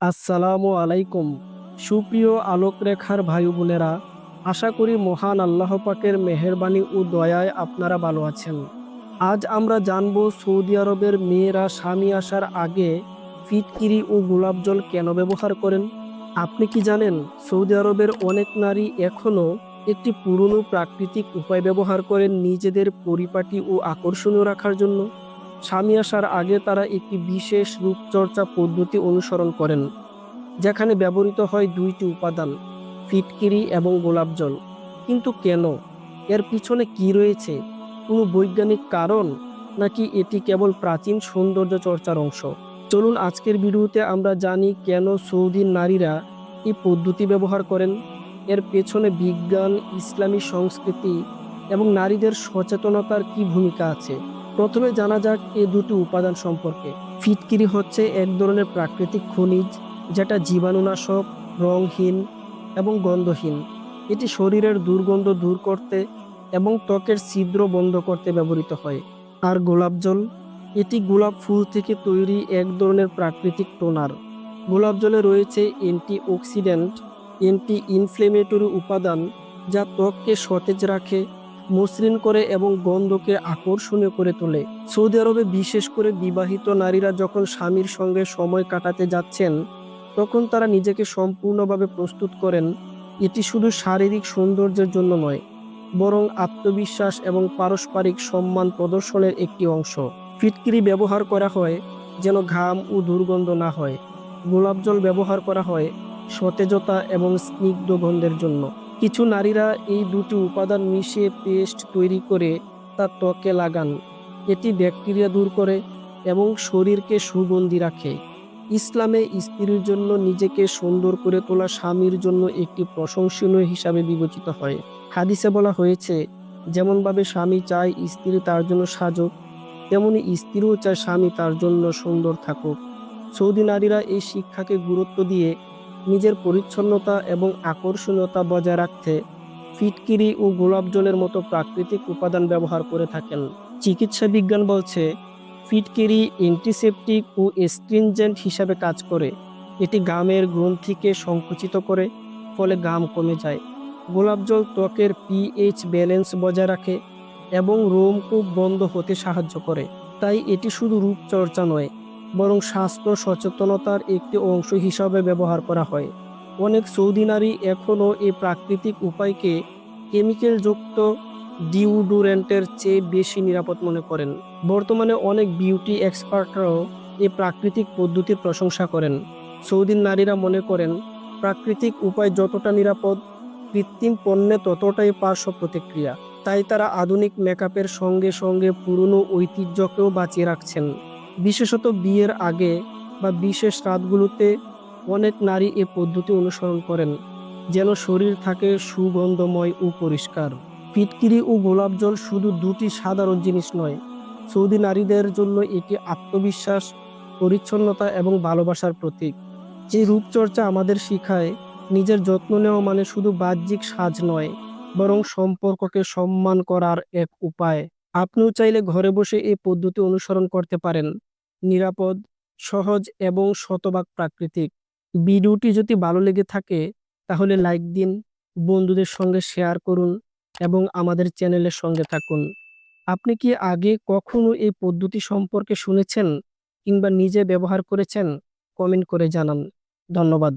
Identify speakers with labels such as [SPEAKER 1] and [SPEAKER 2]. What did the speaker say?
[SPEAKER 1] আসসালামু আলাইকুম। সুপ্রিয় আলোকরেখার ভাই বোনেরা আশা করি মহান আল্লাহ পাকের মেহেরবানি ও দয়ায় আপনারা ভালো আছেন। আজ আমরা জানব সৌদি আরবের মেয়েরা স্বামী আসার আগে ফিটকিরি ও গোলাপ জল কেন ব্যবহার করেন? আপনি কি জানেন, সৌদি আরবের অনেক নারী এখনও একটি পুরনো প্রাকৃতিক উপায় ব্যবহার করেন নিজেদের পরিপাটি ও আকর্ষণীয় রাখার জন্য? স্বামী আসার আগে তারা একটি বিশেষ রূপচর্চা পদ্ধতি অনুসরণ করেন, যেখানে ব্যবহৃত হয় দুইটি উপাদান, ফিটকিরি এবং গোলাপ জল। কিন্তু কেন? এর পিছনে কি রয়েছে? কোনো বৈজ্ঞানিক কারণ? নাকি এটি কেবল প্রাচীন সৌন্দর্য চর্চার অংশ? চলুন আজকের ভিডিওতে আমরা জানি কেন সৌদির নারীরা এই পদ্ধতি ব্যবহার করেন। এর পেছনে বিজ্ঞান, ইসলামী সংস্কৃতি এবং নারীদের সচেতনতার কি ভূমিকা আছে? প্রথমে জানা যাক এ দুটি উপাদান সম্পর্কে। ফিটকিরি হচ্ছে এক ধরনের প্রাকৃতিক খনিজ, যেটা জীবাণুনাশক রংহীন এবং গন্ধহীন। এটি শরীরের দুর্গন্ধ দূর করতে এবং ত্বকের ছিদ্র বন্ধ করতে ব্যবহৃত হয়। আর গোলাপ জল, এটি গোলাপ ফুল থেকে তৈরি এক ধরনের প্রাকৃতিক টোনার। গোলাপ জলে রয়েছে অ্যান্টি অক্সিডেন্ট অ্যান্টি ইনফ্লেমেটরি উপাদান, যা ত্বককে সতেজ রাখে মসৃণ করে এবং গন্ধকে আকর্ষণীয় করে তোলে। সৌদি আরবে বিশেষ করে বিবাহিত নারীরা যখন স্বামীর সঙ্গে সময় কাটাতে যাচ্ছেন, তখন তারা নিজেকে সম্পূর্ণভাবে প্রস্তুত করেন। এটি শুধু শারীরিক সৌন্দর্যের জন্য নয়, বরং আত্মবিশ্বাস এবং পারস্পরিক সম্মান প্রদর্শনের একটি অংশ। ফিটকিরি ব্যবহার করা হয় যেন ঘাম ও দুর্গন্ধ না হয়। গোলাপ জল ব্যবহার করা হয় সতেজতা এবং স্নিগ্ধ গন্ধের জন্য। কিছু নারীরা এই দুটি উপাদান মিশিয়ে পেস্ট তৈরি করে তা ত্বকে লাগান। এটি ব্যাকটেরিয়া দূর করে এবং শরীরকে সুগন্ধি রাখে। ইসলামে স্ত্রীর জন্য নিজেকে সুন্দর করে তোলা স্বামীর জন্য একটি প্রশংসনীয় হিসাবে বিবেচিত হয়। হাদিসে বলা হয়েছে, যেমনভাবে স্বামী চায় স্ত্রী তার জন্য সাজুক, তেমনি স্ত্রীও চায় স্বামী তার জন্য সুন্দর থাকুক। সৌদি নারীরা এই শিক্ষাকে গুরুত্ব দিয়ে নিজের পরিচ্ছন্নতা এবং আকর্ষণীয়তা বজায় রাখতে ফিটকিরি ও গোলাপ জলের মতো প্রাকৃতিক উপাদান ব্যবহার করে থাকেন। চিকিৎসা বিজ্ঞান বলছে, ফিটকিরি অ্যান্টিসেপটিক ও স্ট্রিনজেন্ট হিসাবে কাজ করে। এটি গামের গ্রন্থিকে সংকুচিত করে, ফলে গাম কমে যায়। গোলাপ জল ত্বকের পিএইচ ব্যালেন্স বজায় রাখে এবং রোমকূপ বন্ধ হতে সাহায্য করে। তাই এটি শুধু রূপচর্চা নয় বরং স্বাস্থ্য সচেতনতার একটি অংশ হিসাবে ব্যবহার করা হয়। অনেক সৌদি নারী এখনও এই প্রাকৃতিক উপায়কে কেমিক্যালযুক্ত ডিউডুরেন্টের চেয়ে বেশি নিরাপদ মনে করেন। বর্তমানে অনেক বিউটি এক্সপার্টরাও এই প্রাকৃতিক পদ্ধতির প্রশংসা করেন। সৌদির নারীরা মনে করেন, প্রাকৃতিক উপায় যতটা নিরাপদ, কৃত্রিম পণ্যে ততটাই পার্শ্ব প্রতিক্রিয়া। তাই তারা আধুনিক মেকআপের সঙ্গে সঙ্গে পুরনো ঐতিহ্যকেও বাঁচিয়ে রাখছেন। বিশেষত বিয়ের আগে বা বিশেষ রাতগুলোতে অনেক নারী এ পদ্ধতি অনুসরণ করেন, যেন শরীর থাকে সুগন্ধময় ও পরিষ্কার। ফিটকিরি ও গোলাপ জল শুধু দুটি সাধারণ জিনিস নয়, সৌদি নারীদের জন্য এটি আত্মবিশ্বাস, পরিচ্ছন্নতা এবং ভালোবাসার প্রতীক। যে রূপচর্চা আমাদের শিখায়, নিজের যত্ন নেওয়া মানে শুধু বাহ্যিক সাজ নয়, বরং সম্পর্ককে সম্মান করার এক উপায়। আপনিও চাইলে ঘরে বসে এই পদ্ধতি অনুসরণ করতে পারেন। নিরাপদ, সহজ এবং শতভাগ প্রাকৃতিক। ভিডিওটি যদি ভালো লেগে থাকে, তাহলে লাইক দিন, বন্ধুদের সঙ্গে শেয়ার করুন এবং আমাদের চ্যানেলের সঙ্গে থাকুন। আপনি কি আগে কখনো এই পদ্ধতি সম্পর্কে শুনেছেন কিংবা নিজে ব্যবহার করেছেন? কমেন্ট করে জানান। ধন্যবাদ।